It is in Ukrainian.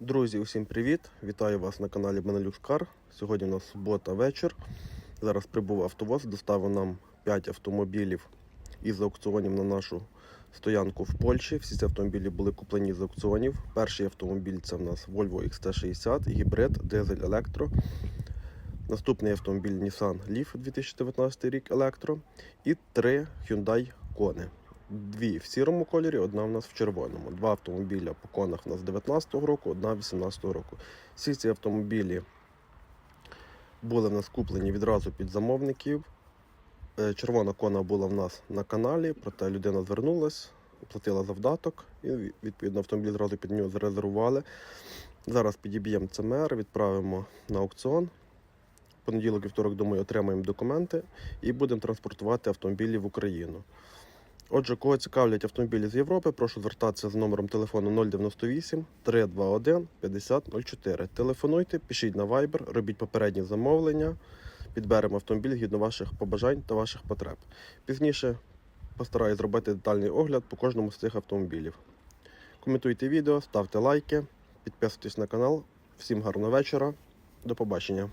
Друзі, усім привіт! Вітаю вас на каналі Car. Сьогодні у нас субота вечір. Зараз прибув автовоз, доставив нам 5 автомобілів із аукціонів на нашу стоянку в Польщі. Всі ці автомобілі були куплені з аукціонів. Перший автомобіль це в нас Volvo XT60, гібрид, дизель електро. Наступний автомобіль Nissan Leaf 2019 рік електро. І три Hyundai Kona. Дві в сірому кольорі, одна в нас в червоному. Два автомобіля по конах у нас 19-го року, одна 18-го року. Всі ці автомобілі були в нас куплені відразу під замовників. Е, Червона кона була в нас на каналі, проте людина звернулась, оплатила завдаток і відповідно автомобіль зразу під нього зарезервували. Зараз підіб'ємо ЦМР, відправимо на аукціон. Понеділок і вівторок, думаю, отримаємо документи і будемо транспортувати автомобілі в Україну. Отже, кого цікавлять автомобілі з Європи, прошу звертатися з номером телефону 098 321 5004. Телефонуйте, пишіть на Viber, робіть попередні замовлення, підберемо автомобіль згідно ваших побажань та ваших потреб. Пізніше постараюсь зробити детальний огляд по кожному з цих автомобілів. Коментуйте відео, ставте лайки, підписуйтесь на канал. Всім гарного вечора. До побачення.